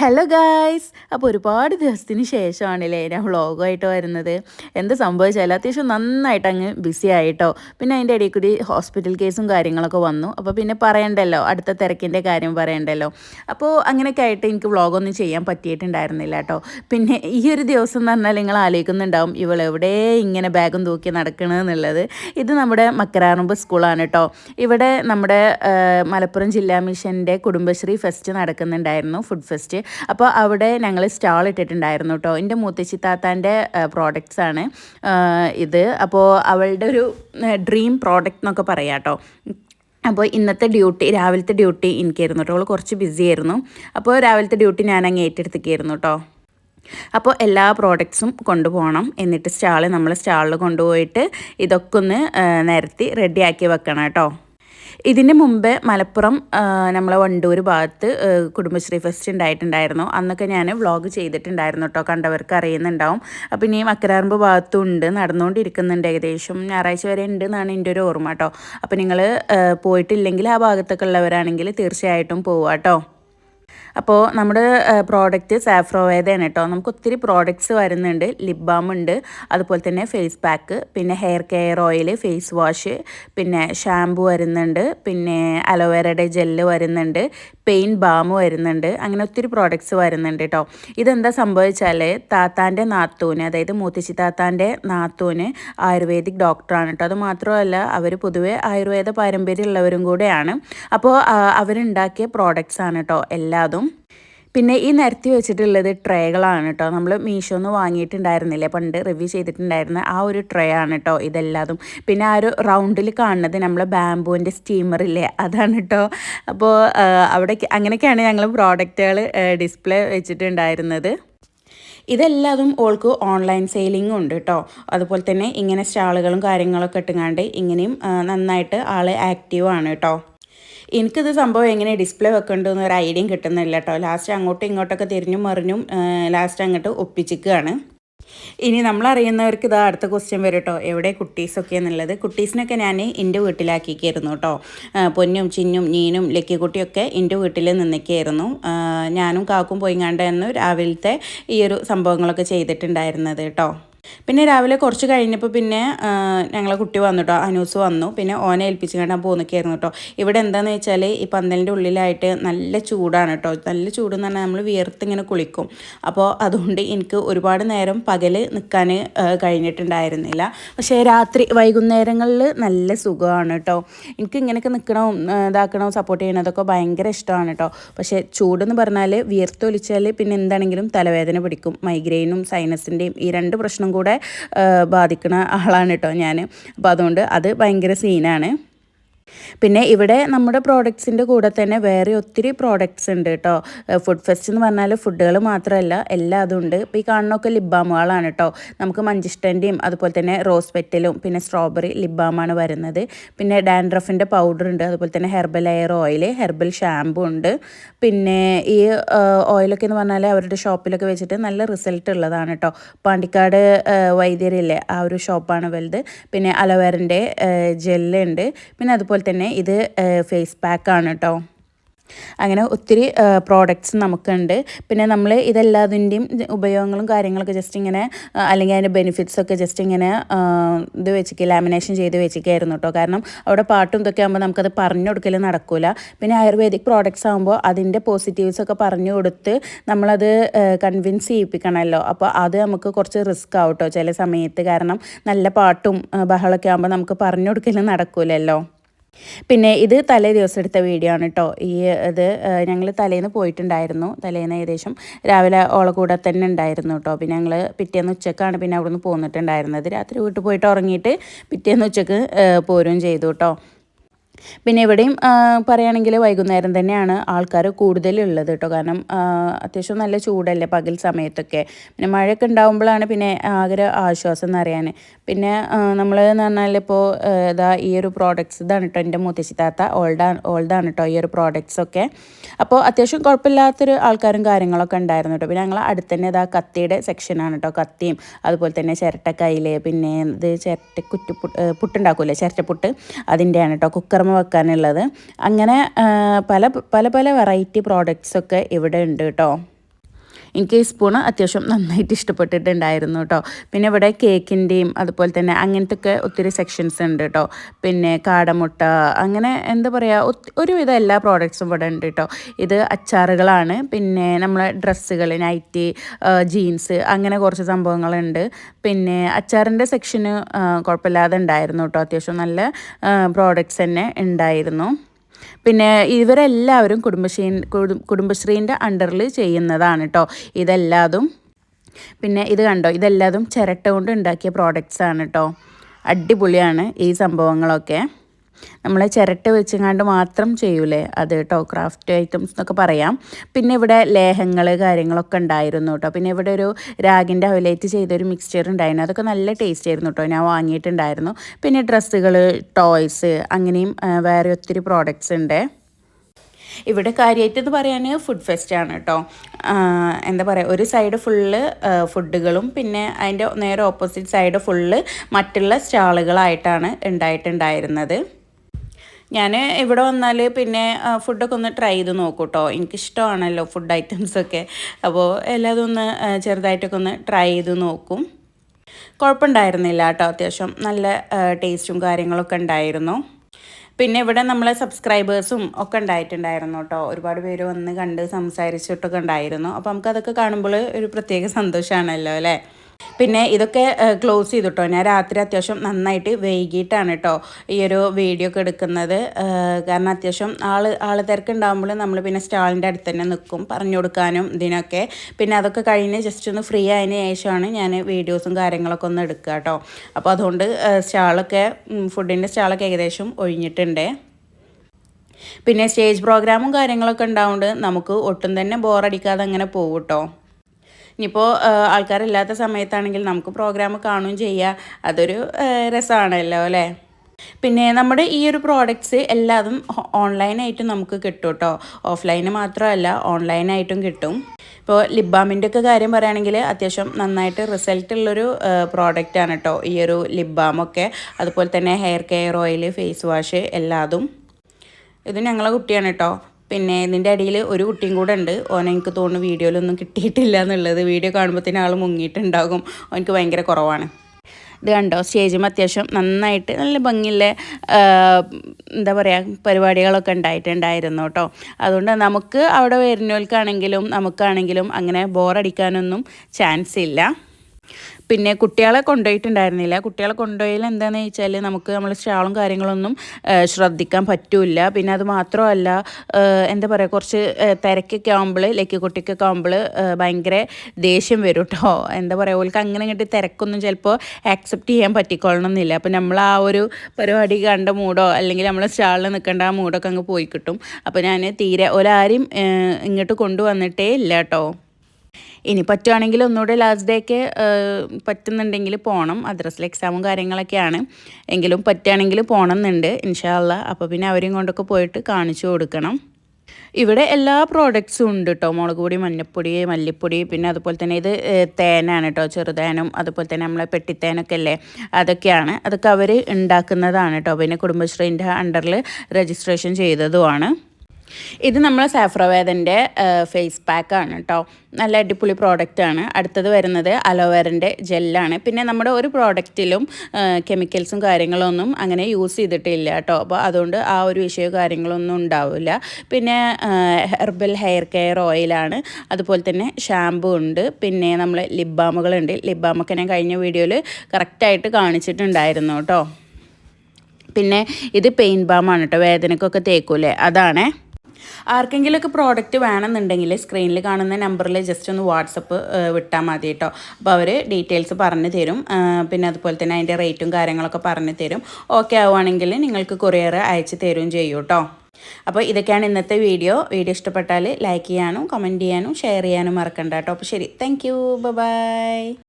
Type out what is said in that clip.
Hello guys അപ്പോൾ ഒരുപാട് ദിവസത്തിന് ശേഷമാണല്ലേ ഞാൻ വ്ളോഗായിട്ട് വരുന്നത്. എന്ത് സംഭവിച്ചാലും അത്യാവശ്യം നന്നായിട്ട് അങ്ങ് ബിസി ആയിട്ടോ. പിന്നെ അതിന്റെ ഇടയിൽ കൂടി ഹോസ്പിറ്റൽ കേസും കാര്യങ്ങളൊക്കെ വന്നു. അപ്പോൾ പിന്നെ പറയണ്ടല്ലോ അടുത്ത തിരക്കിന്റെ കാര്യം പറയണ്ടല്ലോ. അപ്പോൾ അങ്ങനെയൊക്കെ ആയിട്ട് എനിക്ക് വ്ളോഗൊന്നും ചെയ്യാൻ പറ്റിയിട്ടുണ്ടായിരുന്നില്ല കേട്ടോ. പിന്നെ ഈ ഒരു ദിവസം എന്ന് പറഞ്ഞാൽ നിങ്ങൾ ആലോചിക്കുന്നുണ്ടാവും ഇവൾ എവിടെ ഇങ്ങനെ ബാഗും തൂക്കി നടക്കണമെന്നുള്ളത് ഇത് നമ്മുടെ മക്കരാറുമ്പ് സ്കൂളാണ് കേട്ടോ. ഇവിടെ നമ്മുടെ മലപ്പുറം ജില്ലാ മിഷന്റെ കുടുംബശ്രീ ഫെസ്റ്റ് നടക്കുന്നുണ്ടായിരുന്നു ഫുഡ് ഫെസ്റ്റ് അപ്പോൾ അവിടെ ഞങ്ങൾ സ്റ്റാൾ ഇട്ടിട്ടുണ്ടായിരുന്നു കേട്ടോ എന്റെ മൂത്തശ്ശി താത്താന്റെ പ്രോഡക്റ്റ്സ് ആണ്. ഇത്. അപ്പോൾ അവളുടെ ഒരു ഡ്രീം പ്രോഡക്റ്റ് എന്നൊക്കെ പറയാം കേട്ടോ അപ്പോൾ ഇന്നത്തെ ഡ്യൂട്ടി രാവിലത്തെ ഡ്യൂട്ടി എനിക്കായിരുന്നു കേട്ടോ അവൾ കുറച്ച് ബിസി ആയിരുന്നു. അപ്പോൾ രാവിലത്തെ ഡ്യൂട്ടി ഞാൻ അങ്ങ് ഏറ്റെടുത്തേക്കായിരുന്നു കേട്ടോ അപ്പോൾ എല്ലാ പ്രോഡക്ട്സും കൊണ്ടുപോകണം. എന്നിട്ട് സ്റ്റാൾ നമ്മൾ സ്റ്റാളിൽ കൊണ്ടുപോയിട്ട് ഇതൊക്കെ ഒന്ന് നിരത്തി റെഡിയാക്കി വെക്കണം കേട്ടോ ഇതിന് മുമ്പേ മലപ്പുറം നമ്മളെ വണ്ടൂർ ഭാഗത്ത് കുടുംബശ്രീ ഫെസ്റ്റ് ഉണ്ടായിട്ടുണ്ടായിരുന്നു. അന്നൊക്കെ ഞാൻ വ്ളോഗ് ചെയ്തിട്ടുണ്ടായിരുന്നു കേട്ടോ. കണ്ടവർക്ക് അറിയുന്നുണ്ടാവും. അപ്പം ഇനി മക്കരാറുമ്പ് ഭാഗത്തും ഉണ്ട്. നടന്നുകൊണ്ടിരിക്കുന്നുണ്ട് ഏകദേശം. ഞായറാഴ്ച വരെ ഉണ്ട് എന്നാണ് എന്റെ ഒരു ഓർമ്മ കേട്ടോ. അപ്പം നിങ്ങൾ പോയിട്ടില്ലെങ്കിൽ ആ ഭാഗത്തൊക്കെ ഉള്ളവരാണെങ്കിൽ തീർച്ചയായിട്ടും പോവാട്ടോ അപ്പോൾ നമ്മുടെ പ്രോഡക്റ്റ് സാഫ്രോവേദയാണ് കേട്ടോ. നമുക്ക് ഒത്തിരി പ്രോഡക്റ്റ്സ് വരുന്നുണ്ട്. ലിപ് ബാം ഉണ്ട്. അതുപോലെ തന്നെ ഫേസ് പാക്ക് പിന്നെ hair care oil face wash പിന്നെ ഷാമ്പു വരുന്നുണ്ട്. പിന്നെ അലോവേരയുടെ ജെല്ല് വരുന്നുണ്ട്. പെയിൻ ബാം വരുന്നുണ്ട്. അങ്ങനെ ഒത്തിരി പ്രോഡക്റ്റ്സ് വരുന്നുണ്ട് കേട്ടോ. ഇതെന്താ സംഭവിച്ചാൽ താത്താന്റെ നാത്തൂന് അതായത് മൂത്തശ്ശി താത്താന്റെ നാത്തൂന് ആയുർവേദിക് ഡോക്ടറാണ് കേട്ടോ. അത് മാത്രമല്ല അവർ പൊതുവേ ആയുർവേദ പാരമ്പര്യമുള്ളവരും കൂടെയാണ്. അപ്പോൾ അവരുണ്ടാക്കിയ പ്രോഡക്റ്റ്സ് ആണ് കേട്ടോ. എല്ലാതും പിന്നെ ഈ നിരത്തി വെച്ചിട്ടുള്ളത് ട്രേകളാണ് കേട്ടോ നമ്മൾ മീഷോന്ന് വാങ്ങിയിട്ടുണ്ടായിരുന്നില്ലേ? പണ്ട് റിവ്യൂ ചെയ്തിട്ടുണ്ടായിരുന്ന ആ ഒരു ട്രേ ആണ് കേട്ടോ ഇതെല്ലാതും. പിന്നെ ആ ഒരു റൗണ്ടിൽ കാണുന്നത് നമ്മൾ ബാംബുവിന്റെ സ്റ്റീമറില്ലേ അതാണ് കേട്ടോ അപ്പോൾ അവിടെ അങ്ങനെയൊക്കെയാണ് ഞങ്ങൾ പ്രോഡക്റ്റുകൾ ഡിസ്പ്ലേ വെച്ചിട്ടുണ്ടായിരുന്നത്. ഇതെല്ലാതും ഓൾക്ക് ഓൺലൈൻ സെയിലിംഗ് ഉണ്ട് കേട്ടോ അതുപോലെ തന്നെ ഇങ്ങനെ സ്റ്റാളുകളും കാര്യങ്ങളൊക്കെ ഇട്ടുങ്ങാണ്ട് ഇങ്ങനെയും നന്നായിട്ട് ആൾ ആക്റ്റീവ് ആണ് കേട്ടോ എനിക്കിത് സംഭവം എങ്ങനെ ഡിസ്പ്ലേ വെക്കേണ്ടതെന്ന് ഒരു ഐഡിയയും കിട്ടുന്നില്ല കേട്ടോ. ലാസ്റ്റ് അങ്ങോട്ടും ഇങ്ങോട്ടൊക്കെ തിരിഞ്ഞും മറിഞ്ഞും ലാസ്റ്റ് അങ്ങോട്ട് ഒപ്പിച്ചിക്കുകയാണ് ഇനി നമ്മളറിയുന്നവർക്ക് ഇതാ അടുത്ത ക്വസ്റ്റ്യൻ വരും കേട്ടോ. എവിടെ കുട്ടീസൊക്കെ എന്നുള്ളത് കുട്ടീസിനൊക്കെ ഞാൻ എന്റെ വീട്ടിലാക്കിക്കായിരുന്നു കേട്ടോ. പൊന്നും ചിന്നും നീനും ലക്കിക്കുട്ടിയൊക്കെ എന്റെ വീട്ടിൽ നിന്നൊക്കെയായിരുന്നു ഞാനും കാക്കും പോയിങ്ങാണ്ടായിരുന്നു രാവിലത്തെ ഈ ഒരു സംഭവങ്ങളൊക്കെ ചെയ്തിട്ടുണ്ടായിരുന്നത് കേട്ടോ. പിന്നെ രാവിലെ കുറച്ച് കഴിഞ്ഞപ്പോൾ പിന്നെ ഞങ്ങളെ കുട്ടി വന്നു കേട്ടോ അനൂസ് വന്നു. പിന്നെ ഓനെ ഏൽപ്പിച്ച് കണ്ടാൽ പോന്നിക്കായിരുന്നു കേട്ടോ ഇവിടെ എന്താണെന്ന് വെച്ചാൽ ഈ പന്തലിന്റെ ഉള്ളിലായിട്ട് നല്ല ചൂടാണ് കേട്ടോ നല്ല ചൂടെന്ന് പറഞ്ഞാൽ നമ്മൾ വിയർത്ത് ഇങ്ങനെ കുളിക്കും. അപ്പോൾ അതുകൊണ്ട് എനിക്ക് ഒരുപാട് നേരം പകൽ നിൽക്കാൻ കഴിഞ്ഞിട്ടുണ്ടായിരുന്നില്ല. പക്ഷേ രാത്രി വൈകുന്നേരങ്ങളിൽ നല്ല സുഖമാണ് കേട്ടോ എനിക്ക് ഇങ്ങനെയൊക്കെ നിൽക്കണവും ഇതാക്കണവും സപ്പോർട്ട് ചെയ്യണതൊക്കെ ഭയങ്കര ഇഷ്ടമാണ് കേട്ടോ പക്ഷേ ചൂടെന്ന് പറഞ്ഞാൽ വിയർത്തൊലിച്ചാൽ പിന്നെ എന്താണെങ്കിലും തലവേദന പിടിക്കും. മൈഗ്രെയിനും സൈനസിന്റെയും ഈ രണ്ട് പ്രശ്നം കൂടെ ബാധിക്കുന്ന ആളാണ് കേട്ടോ ഞാൻ അപ്പോൾ അതുകൊണ്ട് അത് ഭയങ്കര സീനാണ് പിന്നെ ഇവിടെ നമ്മുടെ പ്രോഡക്ട്സിന്റെ കൂടെ തന്നെ വേറെ ഒത്തിരി പ്രോഡക്ട്സ് ഉണ്ട് കേട്ടോ ഫുഡ് ഫെസ്റ്റ് എന്ന് പറഞ്ഞാൽ ഫുഡുകൾ മാത്രമല്ല എല്ലാം അതുണ്ട്. ഇപ്പോൾ ഈ കാണുന്നൊക്കെ ലിബാമുകളാണ് കേട്ടോ നമുക്ക് മഞ്ചിഷ്ടന്റെയും അതുപോലെ തന്നെ റോസ് പെറ്റലും പിന്നെ സ്ട്രോബെറി ലിബാമാണ് വരുന്നത്. പിന്നെ ഡാൻഡ്രഫിന്റെ പൗഡർ ഉണ്ട് അതുപോലെ തന്നെ herbal hair oil herbal shampoo ഉണ്ട്. പിന്നെ ഈ ഓയിലൊക്കെ എന്ന് പറഞ്ഞാൽ അവരുടെ ഷോപ്പിലൊക്കെ വെച്ചിട്ട് നല്ല റിസൾട്ട് ഉള്ളതാണ് കേട്ടോ പാണ്ടിക്കാട് വൈദ്യരില്ലേ ആ ഒരു ഷോപ്പാണ് വലുത്. പിന്നെ അലവേറിന്റെ ജെല്ലുണ്ട് പിന്നെ അതുപോലെ തന്നെ ഇത് ഫേസ് പാക്കാണ് കേട്ടോ അങ്ങനെ ഒത്തിരി പ്രോഡക്റ്റ്സ് നമുക്കുണ്ട്. പിന്നെ നമ്മൾ ഇതെല്ലാതിന്റെയും ഉപയോഗങ്ങളും കാര്യങ്ങളൊക്കെ ജസ്റ്റ് ഇങ്ങനെ അല്ലെങ്കിൽ അതിന്റെ ബെനിഫിറ്റ്സ് ഒക്കെ ജസ്റ്റ് ഇങ്ങനെ ഇത് വെച്ചിട്ട് ലാമിനേഷൻ ചെയ്ത് വെച്ചിരിക്കുകയായിരുന്നു കേട്ടോ കാരണം അവിടെ പാട്ടും ഇതൊക്കെ ആകുമ്പോൾ നമുക്കത് പറഞ്ഞു കൊടുക്കൽ നടക്കില്ല പിന്നെ ആയുർവേദിക് പ്രോഡക്റ്റ്സ് ആകുമ്പോൾ അതിന്റെ പോസിറ്റീവ്സ് ഒക്കെ പറഞ്ഞു കൊടുത്ത് നമ്മളത് കൺവിൻസ് ചെയ്യിപ്പിക്കണമല്ലോ അപ്പോൾ അത് നമുക്ക് കുറച്ച് റിസ്ക് ആവും കേട്ടോ ചില സമയത്ത് കാരണം നല്ല പാട്ടും ബഹളമൊക്കെ ആകുമ്പോൾ നമുക്ക് പറഞ്ഞു കൊടുക്കൽ നടക്കില്ലല്ലോ പിന്നെ ഇത് തലേ ദിവസം എടുത്ത വീഡിയോ ആണ് കേട്ടോ ഈ ഇത് ഞങ്ങൾ തലേന്ന് പോയിട്ടുണ്ടായിരുന്നു. തലേന്ന് ഏകദേശം രാവിലെ ഓളെ കൂടെ തന്നെ ഉണ്ടായിരുന്നു കേട്ടോ പിന്നെ ഞങ്ങൾ പിറ്റേന്ന് ഉച്ചക്കാണ് പിന്നെ അവിടെ നിന്ന് പോന്നിട്ടുണ്ടായിരുന്നത്. രാത്രി വീട്ടിൽ പോയിട്ട് ഉറങ്ങിയിട്ട് പിറ്റേന്ന് ഉച്ചയ്ക്ക് പോരുകയും ചെയ്തു കേട്ടോ പിന്നെ ഇവിടെയും പറയുകയാണെങ്കിൽ വൈകുന്നേരം തന്നെയാണ് ആൾക്കാർ കൂടുതലുള്ളത് കേട്ടോ. കാരണം അത്യാവശ്യം നല്ല ചൂടല്ലേ പകൽ സമയത്തൊക്കെ. പിന്നെ മഴയൊക്കെ ഉണ്ടാകുമ്പോഴാണ് പിന്നെ ആഗ്രഹ ആശ്വാസം എന്ന് അറിയാൻ. പിന്നെ നമ്മൾ എന്ന് പറഞ്ഞാൽ ഇപ്പോൾ ഇതാ ഈ ഒരു പ്രോഡക്റ്റ്സ് ഇതാണ് കേട്ടോ എന്റെ മുത്തശ്ശി താത്ത. ഓൾഡ് ഓൾഡാണ് കേട്ടോ ഈ ഒരു പ്രോഡക്റ്റ്സ് ഒക്കെ. അപ്പോൾ അത്യാവശ്യം കുഴപ്പമില്ലാത്തൊരു ആൾക്കാരും കാര്യങ്ങളൊക്കെ ഉണ്ടായിരുന്നു കേട്ടോ. പിന്നെ ഞങ്ങൾ അടുത്ത് തന്നെ ഇതാ കത്തിയുടെ സെക്ഷനാണ് കേട്ടോ. കത്തിയും അതുപോലെ തന്നെ ചിരട്ടക്കൈൽ പിന്നെ ഇത് ചിരട്ട കുറ്റി പുട്ടുണ്ടാക്കൂലേ? ചിരട്ടപ്പുട്ട് അതിന്റെയാണ് കേട്ടോ. കുക്കർ പുറമെ വെക്കാനുള്ളത്. അങ്ങനെ പല പല പല വെറൈറ്റി പ്രോഡക്റ്റ്സൊക്കെ ഇവിടെ ഉണ്ട് കേട്ടോ. എനിക്ക് ഈ സ്പൂണ് അത്യാവശ്യം നന്നായിട്ട് ഇഷ്ടപ്പെട്ടിട്ടുണ്ടായിരുന്നു കേട്ടോ പിന്നെ ഇവിടെ കേക്കിന്റെയും അതുപോലെ തന്നെ അങ്ങനത്തെ ഒക്കെ ഒത്തിരി സെക്ഷൻസ് ഉണ്ട് കേട്ടോ പിന്നെ കാടമുട്ട അങ്ങനെ എന്താ പറയുക ഒരുവിധം എല്ലാ പ്രോഡക്ട്സും ഇവിടെ ഉണ്ട് കേട്ടോ ഇത് അച്ചാറുകളാണ്. പിന്നെ നമ്മളെ ഡ്രസ്സുകൾ നൈറ്റി ജീൻസ് അങ്ങനെ കുറച്ച് സംഭവങ്ങളുണ്ട്. പിന്നെ അച്ചാറിന്റെ സെക്ഷന് കുഴപ്പമില്ലാതെ ഉണ്ടായിരുന്നു കേട്ടോ അത്യാവശ്യം നല്ല പ്രോഡക്റ്റ്സ് തന്നെ ഉണ്ടായിരുന്നു. പിന്നെ ഇവരെല്ലാവരും കുടുംബശ്രീ കുടുംബശ്രീന്റെ അണ്ടറിൽ ചെയ്യുന്നതാണ് കേട്ടോ ഇതെല്ലാതും പിന്നെ ഇത് കണ്ടോ? ഇതെല്ലാതും ചിരട്ട കൊണ്ട് ഉണ്ടാക്കിയ പ്രോഡക്റ്റ്സ് ആണ് കേട്ടോ അടിപൊളിയാണ് ഈ സംഭവങ്ങളൊക്കെ. നമ്മൾ ചിരട്ട വെച്ചങ്ങാണ്ട് മാത്രം ചെയ്യൂലേ? അത് കേട്ടോ ക്രാഫ്റ്റ് ഐറ്റംസ് എന്നൊക്കെ പറയാം. പിന്നെ ഇവിടെ ലേഹങ്ങൾ കാര്യങ്ങളൊക്കെ ഉണ്ടായിരുന്നു കേട്ടോ പിന്നെ ഇവിടെ ഒരു രാഗിന്റെ അവലേറ്റ് ചെയ്തൊരു മിക്സ്ചർ ഉണ്ടായിരുന്നു. അതൊക്കെ നല്ല ടേസ്റ്റ് ആയിരുന്നു കേട്ടോ ഞാൻ വാങ്ങിയിട്ടുണ്ടായിരുന്നു. പിന്നെ ഡ്രസ്സുകൾ ടോയ്സ് അങ്ങനെയും വേറെ ഒത്തിരി പ്രോഡക്റ്റ്സ് ഉണ്ട്. ഇവിടെ കാര്യമായിട്ട് എന്ന് പറയാൻ ഫുഡ് ഫെസ്റ്റ് ആണ് കേട്ടോ എന്താ പറയുക ഒരു സൈഡ് ഫുള്ള് ഫുഡുകളും പിന്നെ അതിന്റെ നേരെ ഓപ്പോസിറ്റ് സൈഡ് ഫുള്ള് മറ്റുള്ള സ്റ്റാളുകളായിട്ടാണ് ഉണ്ടായിട്ടുണ്ടായിരുന്നത്. ഞാൻ ഇവിടെ വന്നാൽ പിന്നെ ഫുഡൊക്കെ ഒന്ന് ട്രൈ ചെയ്ത് നോക്കൂ കേട്ടോ എനിക്കിഷ്ടമാണല്ലോ ഫുഡ് ഐറ്റംസൊക്കെ അപ്പോൾ എല്ലാതും ഒന്ന് ചെറുതായിട്ടൊക്കെ ഒന്ന് ട്രൈ ചെയ്ത് നോക്കും. കുഴപ്പമുണ്ടായിരുന്നില്ല കേട്ടോ. അത്യാവശ്യം നല്ല ടേസ്റ്റും കാര്യങ്ങളൊക്കെ ഉണ്ടായിരുന്നു. പിന്നെ ഇവിടെ നമ്മളെ സബ്സ്ക്രൈബേഴ്സും ഒക്കെ ഉണ്ടായിട്ടുണ്ടായിരുന്നു കേട്ടോ. ഒരുപാട് പേര് വന്ന് കണ്ട് സംസാരിച്ചിട്ടൊക്കെ ഉണ്ടായിരുന്നു. അപ്പോൾ നമുക്കതൊക്കെ കാണുമ്പോൾ ഒരു പ്രത്യേക സന്തോഷമാണല്ലോ അല്ലേ? പിന്നെ ഇതൊക്കെ ക്ലോസ് ചെയ്തിട്ടോ. ഞാൻ രാത്രി അത്യാവശ്യം നന്നായിട്ട് വൈകിട്ടാണ് കേട്ടോ ഈ ഒരു വീഡിയോ ഒക്കെ എടുക്കുന്നത്. കാരണം അത്യാവശ്യം ആൾ ആൾ തിരക്കുണ്ടാകുമ്പോൾ നമ്മൾ പിന്നെ സ്റ്റാളിന്റെ അടുത്ത് തന്നെ നിൽക്കും പറഞ്ഞു കൊടുക്കാനും ഇതിനൊക്കെ. പിന്നെ അതൊക്കെ കഴിഞ്ഞ് ജസ്റ്റ് ഒന്ന് ഫ്രീ ആയതിന് ശേഷമാണ് ഞാൻ വീഡിയോസും കാര്യങ്ങളൊക്കെ ഒന്ന് എടുക്കുക കേട്ടോ അപ്പോൾ അതുകൊണ്ട് സ്റ്റാളൊക്കെ ഫുഡിന്റെ സ്റ്റാളൊക്കെ ഏകദേശം ഒഴിഞ്ഞിട്ടുണ്ട്. പിന്നെ സ്റ്റേജ് പ്രോഗ്രാമും കാര്യങ്ങളൊക്കെ ഉണ്ടാവുകൊണ്ട് നമുക്ക് ഒട്ടും തന്നെ ബോറടിക്കാതെ അങ്ങനെ പോകും കേട്ടോ ഇനിയിപ്പോൾ ആൾക്കാരില്ലാത്ത സമയത്താണെങ്കിൽ നമുക്ക് പ്രോഗ്രാം കാണുകയും ചെയ്യാം. അതൊരു രസമാണല്ലോ അല്ലേ? പിന്നെ നമ്മുടെ ഈ ഒരു പ്രോഡക്റ്റ്സ് എല്ലാതും ഓൺലൈനായിട്ട് നമുക്ക് കിട്ടും കേട്ടോ ഓഫ്ലൈന് മാത്രമല്ല ഓൺലൈനായിട്ടും കിട്ടും. ഇപ്പോൾ ലിബാമിന്റെ ഒക്കെ കാര്യം പറയുകയാണെങ്കിൽ അത്യാവശ്യം നന്നായിട്ട് റിസൾട്ട് ഉള്ളൊരു പ്രോഡക്റ്റാണ് കേട്ടോ ഈ ഒരു ലിബാമൊക്കെ അതുപോലെ തന്നെ hair care oil face wash എല്ലാതും. ഇത് ഞങ്ങളെ കുട്ടിയാണ് കേട്ടോ പിന്നെ ഇതിന്റെ അടിയിൽ ഒരു കുട്ടിയും കൂടെ ഉണ്ട്. ഓനെ എനിക്ക് തോന്നുന്നു വീഡിയോയിലൊന്നും കിട്ടിയിട്ടില്ല എന്നുള്ളത്. വീഡിയോ കാണുമ്പോഴത്തേനും ആൾ മുങ്ങിയിട്ടുണ്ടാകും. ഓനക്ക് ഭയങ്കര കുറവാണ്. ഇത് കണ്ടോ? സ്റ്റേജും അത്യാവശ്യം നന്നായിട്ട് നല്ല ഭംഗിയുള്ള എന്താ പറയുക പരിപാടികളൊക്കെ ഉണ്ടായിട്ടുണ്ടായിരുന്നു കേട്ടോ. അതുകൊണ്ട് നമുക്ക് അവിടെ വരുന്നവർക്കാണെങ്കിലും നമുക്കാണെങ്കിലും അങ്ങനെ ബോറടിക്കാനൊന്നും ചാൻസ് ഇല്ല. പിന്നെ കുട്ടികളെ കൊണ്ടുപോയിട്ടുണ്ടായിരുന്നില്ല. കുട്ടികളെ കൊണ്ടുപോയാൽ എന്താണെന്ന് വെച്ചാൽ നമുക്ക് നമ്മൾ സ്റ്റാളും കാര്യങ്ങളൊന്നും ശ്രദ്ധിക്കാൻ പറ്റില്ല. പിന്നെ അത് മാത്രമല്ല എന്താ പറയുക കുറച്ച് തിരക്കൊക്കെ ആകുമ്പോൾ ലക്കി കുട്ടിക്കൊക്കെ ആകുമ്പോൾ ഭയങ്കര ദേഷ്യം വരും കേട്ടോ എന്താ പറയുക ഓൾക്ക് അങ്ങനെ ഇങ്ങോട്ട് തിരക്കൊന്നും ചിലപ്പോൾ ആക്സെപ്റ്റ് ചെയ്യാൻ പറ്റിക്കൊള്ളണമെന്നില്ല അപ്പോൾ നമ്മൾ ആ ഒരു പരിപാടി കണ്ട മൂടോ അല്ലെങ്കിൽ നമ്മൾ സ്റ്റാളിൽ നിൽക്കേണ്ട ആ മൂടൊക്കെ അങ്ങ് പോയി കിട്ടും. അപ്പോൾ ഞാൻ തീരെ ഒരാരും ഇങ്ങോട്ട് കൊണ്ടുവന്നിട്ടേ ഇല്ല കേട്ടോ ഇനി പറ്റുവാണെങ്കിൽ ഒന്നുകൂടെ ലാസ്റ്റ് ഡേക്ക് പറ്റുന്നുണ്ടെങ്കിൽ പോകണം അദ്രസിൽ എക്സാമും കാര്യങ്ങളൊക്കെയാണ്. എങ്കിലും പറ്റുകയാണെങ്കിൽ പോകണം എന്നുണ്ട് ഇൻഷാല്ല അപ്പോൾ പിന്നെ അവരെയും കൊണ്ടൊക്കെ പോയിട്ട് കാണിച്ചു കൊടുക്കണം. ഇവിടെ എല്ലാ പ്രോഡക്ട്സും ഉണ്ട് കേട്ടോ മുളക് പൊടി മഞ്ഞപ്പൊടി മല്ലിപ്പൊടി പിന്നെ അതുപോലെ തന്നെ ഇത് തേനാണ് കേട്ടോ ചെറുതേനും അതുപോലെ തന്നെ നമ്മളെ പെട്ടിത്തേനൊക്കെ അല്ലേ? അതൊക്കെയാണ്. അതൊക്കെ അവർ ഉണ്ടാക്കുന്നതാണ് കേട്ടോ പിന്നെ കുടുംബശ്രീന്റെ അണ്ടറിൽ രജിസ്ട്രേഷൻ ചെയ്തതുമാണ്. ഇത് നമ്മൾ സാഫ്രവേദന്റെ ഫേസ് പാക്കാണ് കേട്ടോ നല്ല അടിപൊളി പ്രോഡക്റ്റ് ആണ്. അടുത്തത് വരുന്നത് അലോവേറിന്റെ ജെല്ലാണ് പിന്നെ നമ്മുടെ ഒരു പ്രോഡക്റ്റിലും കെമിക്കൽസും കാര്യങ്ങളൊന്നും അങ്ങനെ യൂസ് ചെയ്തിട്ടില്ല കേട്ടോ അപ്പോൾ അതുകൊണ്ട് ആ ഒരു വിഷയവും കാര്യങ്ങളൊന്നും ഉണ്ടാവില്ല. പിന്നെ ഹെർബൽ ഹെയർ കെയർ ഓയിലാണ് അതുപോലെ തന്നെ ഷാമ്പു ഉണ്ട്. പിന്നെ നമ്മൾ ലിബാമുകളുണ്ട് ലിബാമൊക്കെ ഞാൻ കഴിഞ്ഞ വീഡിയോയിൽ കറക്റ്റായിട്ട് കാണിച്ചിട്ടുണ്ടായിരുന്നു കേട്ടോ പിന്നെ ഇത് പെയിൻ ബാമാണ് കേട്ടോ വേദനക്കൊക്കെ തേക്കൂലേ അതാണേ. ആർക്കെങ്കിലുമൊക്കെ പ്രോഡക്റ്റ് വേണമെന്നുണ്ടെങ്കിൽ സ്ക്രീനിൽ കാണുന്ന നമ്പറിൽ ജസ്റ്റ് ഒന്ന് വാട്സപ്പ് വിട്ടാൽ മതി കേട്ടോ അപ്പോൾ അവർ ഡീറ്റെയിൽസ് പറഞ്ഞു തരും. പിന്നെ അതുപോലെ തന്നെ അതിന്റെ റേറ്റും കാര്യങ്ങളൊക്കെ പറഞ്ഞു തരും. ഓക്കെ ആവുകയാണെങ്കിൽ നിങ്ങൾക്ക് കൊറിയർ അയച്ചു തരും ചെയ്യും കേട്ടോ അപ്പോൾ ഇതൊക്കെയാണ് ഇന്നത്തെ വീഡിയോ വീഡിയോ ഇഷ്ടപ്പെട്ടാൽ ലൈക്ക് ചെയ്യാനും കമന്റ് ചെയ്യാനും ഷെയർ ചെയ്യാനും മറക്കണ്ട കേട്ടോ അപ്പോൾ ശരി. Thank you by